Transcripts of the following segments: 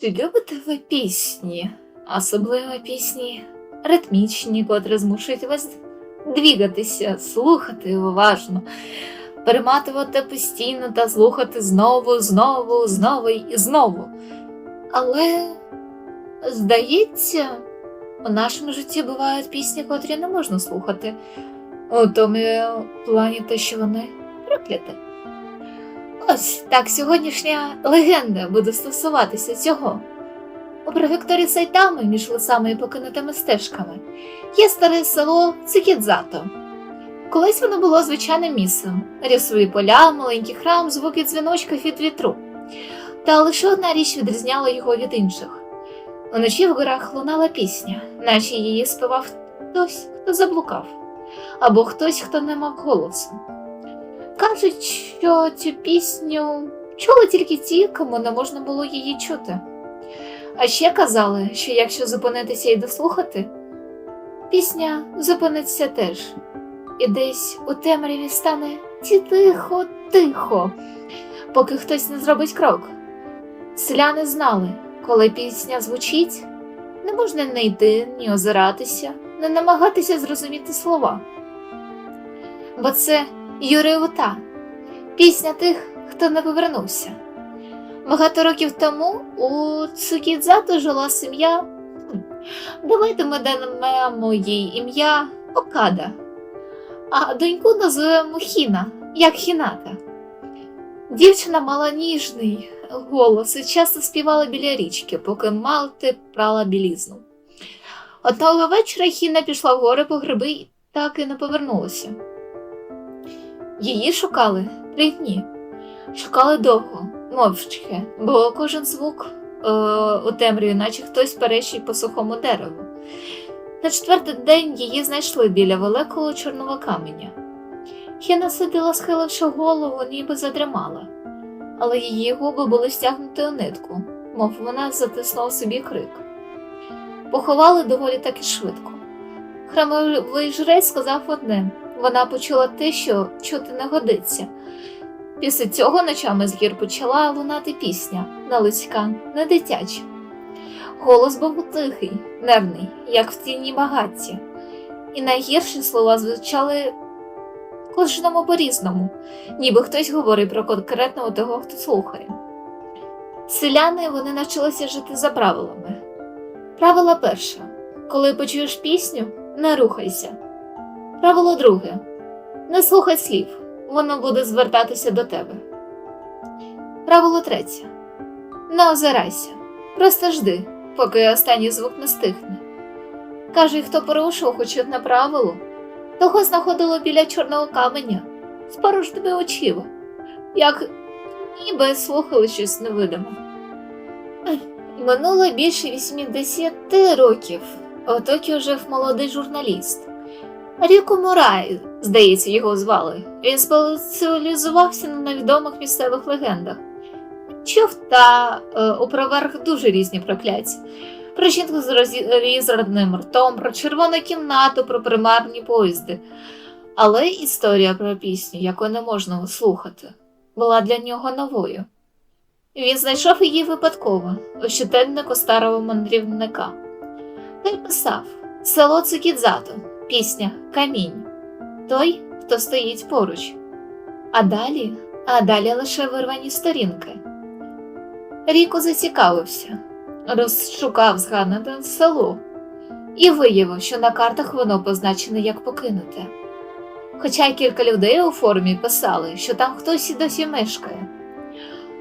Чи любите ви пісні, особливо пісні ритмічні, котрі змушують вас двігатися, слухати уважно, перематувати постійно та слухати знову, знову, знову і знову. Але, здається, у нашому житті бувають пісні, котрі не можна слухати, у тому плані те, що вони прокляті. Ось так сьогоднішня легенда буде стосуватися цього. У префектурі Сайтами між лисами і покинутими стежками є старе село Цикідзато. Колись воно було звичайним місцем: рісові поля, маленький храм, звуки дзвіночків від вітру. Та лише одна річ відрізняла його від інших. Уночі в горах лунала пісня, наче її співав хтось, хто заблукав, або хтось, хто не мав голосу. Кажуть, що цю пісню чули тільки ті, кому не можна було її чути. А ще казали, що якщо зупинитися і дослухати, пісня зупиниться теж, і десь у темряві стане тихо, тихо, поки хтось не зробить крок. Селяни знали, коли пісня звучить, не можна не йти, ні озиратися, не намагатися зрозуміти слова. Бо це Юриута, пісня тих, хто не повернувся. Багато років тому у Цукідзато жила сім'я. Давайте ми дамо їй ім'я Окада, а доньку називаємо Хіна, як Хіната. Дівчина мала ніжний голос і часто співала біля річки, поки Малти прала білізну. Одного вечора Хіна пішла в гори по гриби так і не повернулася. Її шукали три дні. Шукали довго, мовчки, бо кожен звук е, у темряві, наче хтось перещить по сухому дереву. На четвертий день її знайшли біля великого чорного каменя. Хіна сиділа, схиливши голову, ніби задрімала, але її губи були стягнуті у нитку, мов вона затиснула собі крик. Поховали доволі таки швидко. Храмовий жрець сказав одне вона почула те, що чути не годиться. Після цього ночами з гір почала лунати пісня не людська, не дитяча. Голос був тихий, нервний, як в тіні багатті, і найгірші слова звучали кожному по-різному, ніби хтось говорить про конкретного того, хто слухає. Селяни вони навчилися жити за правилами. Правило перше коли почуєш пісню, не рухайся. Правило друге не слухай слів, воно буде звертатися до тебе. Правило третє не озирайся, просто жди, поки останній звук не стихне. Каже, хто порушив хоч одне правило, того знаходило біля чорного каменя з порожніми очима, як ніби слухали щось невидиме. Минуло більше 80 років. У Токіо жив молодий журналіст. Ріко Мурай, здається, його звали. Він спеціалізувався на невідомих місцевих легендах. Чув та е, упроверх дуже різні прокляття. Про жінку з розрізаним ртом, про червону кімнату, про примарні поїзди. Але історія про пісню, яку не можна слухати, була для нього новою. Він знайшов її випадково у щоденнику старого мандрівника. Той писав село Цукідзато, пісня Камінь. Той, хто стоїть поруч. А далі, а далі лише вирвані сторінки. Ріко зацікавився, розшукав згадане село і виявив, що на картах воно позначене як покинуте. Хоча кілька людей у формі писали, що там хтось і досі мешкає.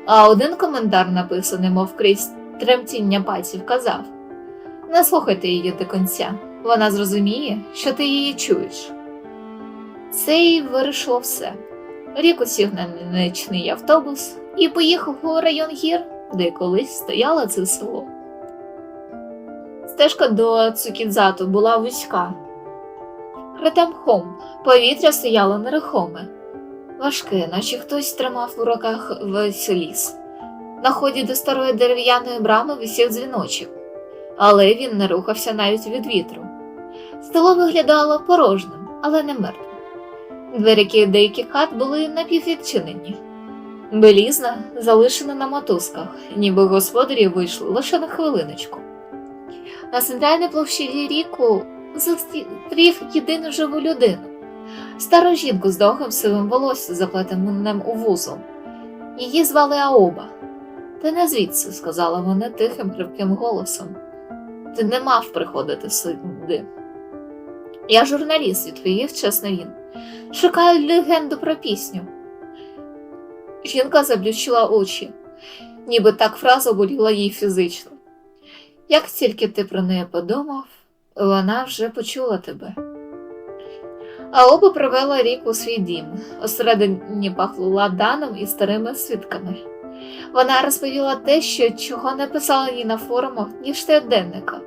А один коментар, написаний, мов крізь тремтіння пальців, казав не слухайте її до кінця, вона зрозуміє, що ти її чуєш. Це й вирішило все. Ріко сів на нічний автобус і поїхав у район гір, де колись стояло це село. Стежка до Цукідзату була вузька. Крите мхом, повітря стояло нерухоме, важке, наче хтось тримав у руках весь ліс. На ході до старої дерев'яної брами висів дзвіночок, але він не рухався навіть від вітру. Село виглядало порожним, але не мертвим. Двері деяких хат були напіввідчинені. Белізна залишена на мотузках, ніби господарі вийшли лише на хвилиночку. На центральній площаді ріку зустрів єдину живу людину, стару жінку з довгим сивим волоссям, заплетеним у вузол. Її звали Аоба. Ти не звідси, сказала вона тихим, хрипким голосом. Ти не мав приходити сюди. Я журналіст, відповів чесно він. Шукаю легенду про пісню. Жінка заплющила очі, ніби так фраза боліла їй фізично. Як тільки ти про неї подумав, вона вже почула тебе. А оба привела рік у свій дім. Усередині пахло ладаном і старими свідками. Вона розповіла те, що чого не писала ні на форумах, ні в щоденниках.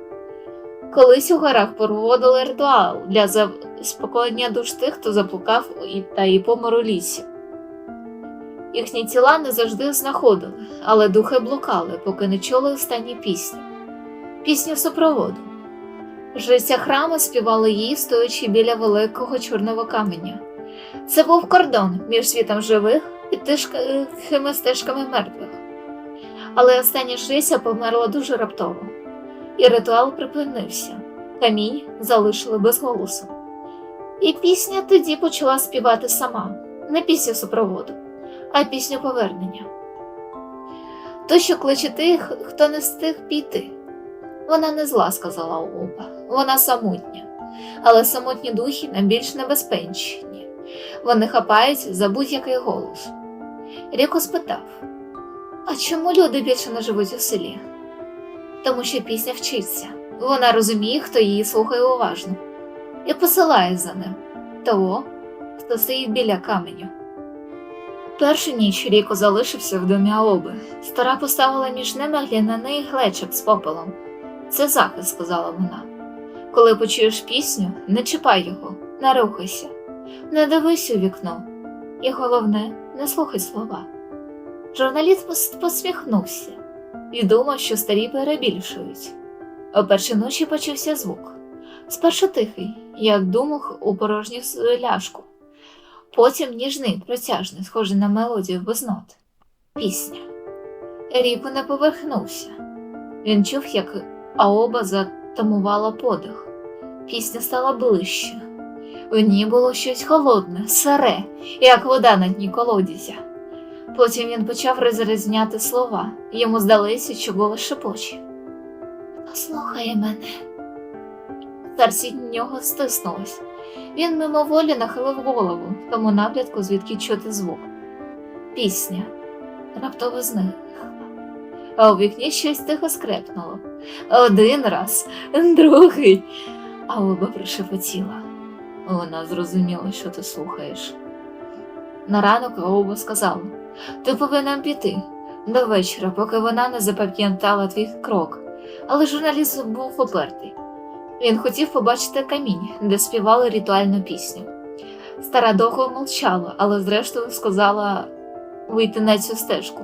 Колись у горах проводили ритуал для заспокоєння душ тих, хто заплукав та і помер у лісі. Їхні тіла не завжди знаходили, але духи блукали, поки не чули останні пісні. Пісню супроводу. Жриця храму співали її, стоячи біля великого чорного каменя. Це був кордон між світом живих і тишкими стежками мертвих. Але остання жриця померла дуже раптово, і ритуал припинився. Камінь залишили без голосу. І пісня тоді почала співати сама, не пісню супроводу, а пісню повернення. То, що кличе тих, хто не встиг піти. Вона не зла, сказала Оба, вона самотня, але самотні духи найбільш небезпечні. Вони хапають за будь-який голос. Ріко спитав: А чому люди більше не живуть у селі? Тому що пісня вчиться. Вона розуміє, хто її слухає уважно, і посилає за ним того, хто стоїть біля каменю. Першу ніч Ріко залишився в домі Аоби. Стара поставила між ними гляняний глечик з попелом. Це захист, сказала вона. Коли почуєш пісню, не чіпай його, не рухайся, не дивись у вікно, і головне, не слухай слова. Журналіст посміхнувся і думав, що старі перебільшують. О першій ночі почувся звук. Спершу тихий, як думах у порожню ляшку, потім ніжний, протяжний, схожий на мелодію без нот. Пісня. Ріко не поверхнувся. Він чув, як Аоба затамувала подих. Пісня стала ближче. У ній було щось холодне, сире, як вода на дні колодязя. Потім він почав розрізняти слова, йому здалося, що голос шепоче. Послухай мене. Серце нього стиснулось. Він мимоволі нахилив голову в тому напрямку, звідки чути звук. Пісня раптово зникла, а у вікні щось тихо скрепнуло. Один раз, другий, а оба пришепотіла. Вона зрозуміла, що ти слухаєш. На ранок Оба сказала: Ти повинен піти до вечора, поки вона не запам'ятала твій крок. Але журналіст був попертий. Він хотів побачити камінь, де співали ритуальну пісню. Стара довго мовчала, але зрештою сказала вийти на цю стежку.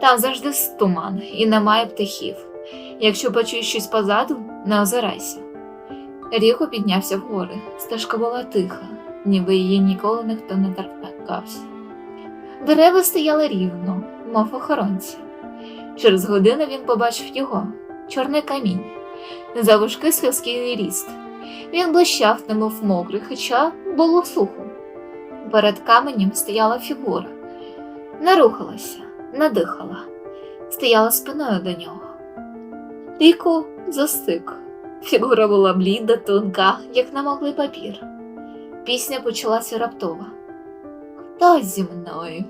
Там завжди туман і немає птахів. Якщо почуєш щось позаду, не озирайся. Ріко піднявся вгори. Стежка була тиха, ніби її ніколи ніхто не торкався. Дерева стояли рівно, мов охоронці. Через годину він побачив його чорний камінь, завушки слизький ріст. Він блищав, немов мокрий, хоча було сухо. Перед каменем стояла фігура, не рухалася, не дихала, стояла спиною до нього. Ріко застиг. Фігура була бліда, тонка, як намоклий папір. Пісня почалася раптово. Хто зі мною?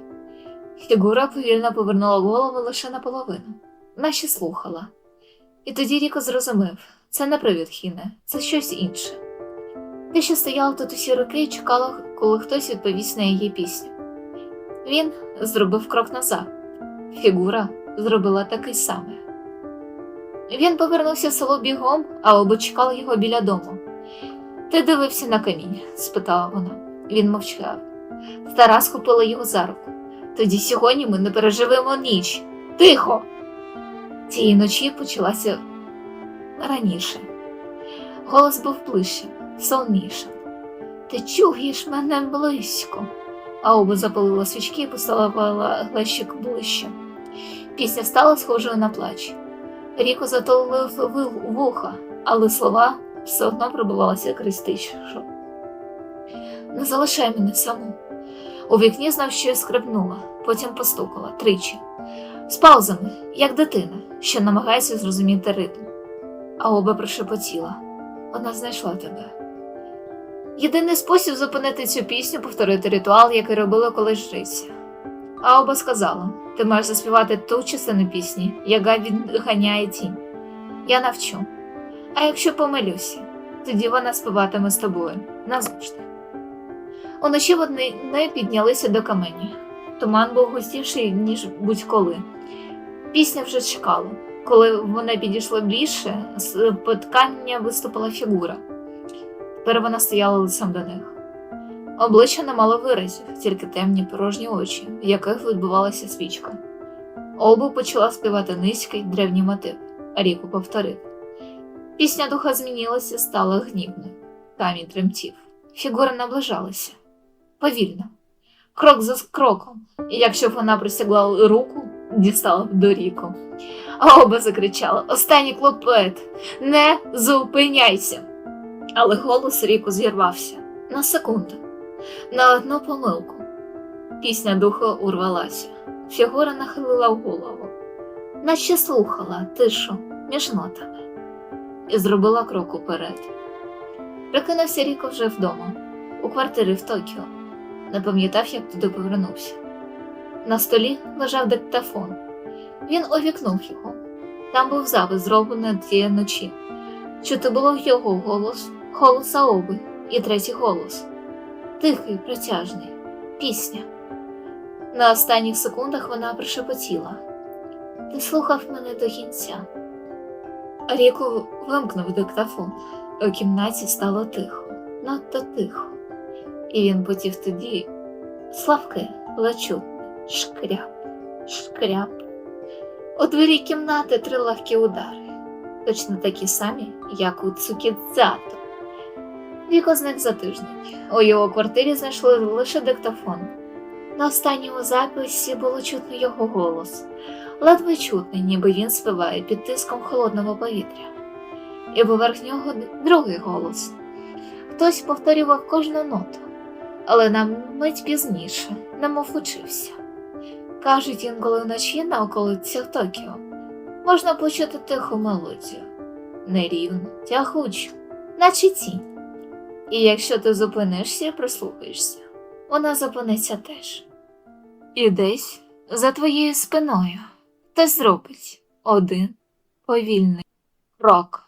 Фігура повільно повернула голову лише наполовину, наче слухала. І тоді Ріко зрозумів це не привід Хіне, це щось інше. Те, що стояла тут усі роки і чекала, коли хтось відповість на її пісню. Він зробив крок назад. Фігура зробила такий самий. Він повернувся в село бігом, а оба чекали його біля дому. Ти дивився на камінь? спитала вона. Він мовчав. Стара схопила його за руку. Тоді сьогодні ми не переживемо ніч. Тихо. Цієї ночі почалася раніше. Голос був ближчим, солнішим. Ти чуєш мене близько. Ауба запалила свічки і поставила глещик ближче. Пісня стала схожою на плач. Ріко затолив вуха, але слова все одно пробивалися крізь тишу. Не залишай мене саму. У вікні знов щось скрипнула, потім постукала тричі. З паузами, як дитина, що намагається зрозуміти ритм. А оба прошепотіла. Вона знайшла тебе. Єдиний спосіб зупинити цю пісню повторити ритуал, який робила колись жриця. Ауба сказала: ти маєш заспівати ту частину пісні, яка відганяє тінь. Я навчу. А якщо помилюся, тоді вона співатиме з тобою назавжди. Уночі вони не піднялися до камені. Туман був густіший, ніж будь-коли. Пісня вже чекала. Коли вони підійшли ближче, з під каменя виступила фігура. Тепер вона стояла лицем до них. Обличчя не мало виразів, тільки темні порожні очі, в яких відбувалася свічка. Обу почала співати низький древній мотив, а ріку повторив. Пісня духа змінилася, стала гнівною. Камінь тремтів. Фігура наближалася повільно, крок за кроком, і якщо б вона простягла руку, дістала б до ріку. А оба закричали: Останній клопет, не зупиняйся. Але голос ріку зірвався на секунду, на одну помилку. Пісня духа урвалася. Фігура нахилила голову, наче слухала тишу між нотами, і зробила крок уперед. Прикинувся Ріко вже вдома, у квартирі в Токіо. Не пам'ятав, як туди повернувся. На столі лежав диктофон. Він увікнув його. Там був запис, зроблений тієї ночі. Чути було його голос, голос Аоби і третій голос тихий, протяжний, пісня. На останніх секундах вона прошепотіла Ти слухав мене до кінця. Ріко вимкнув диктофон. У кімнаті стало тихо, надто тихо, і він потів тоді славки лечутне, шкряп, шкряп. У двері кімнати три легкі удари, точно такі самі, як у Цукідзато. Віко зник за тиждень. У його квартирі знайшли лише диктофон. На останньому записі було чутно його голос, ледве чутний, ніби він співає під тиском холодного повітря. І поверх нього другий голос. Хтось повторював кожну ноту, але на мить пізніше, немов учився. Кажуть, інколи вночі на околицях Токіо можна почути тиху мелодію, нерівну, тягучу, наче тінь. І якщо ти зупинишся і прислухаєшся, вона зупиниться теж. І десь за твоєю спиною хтось зробить один повільний крок.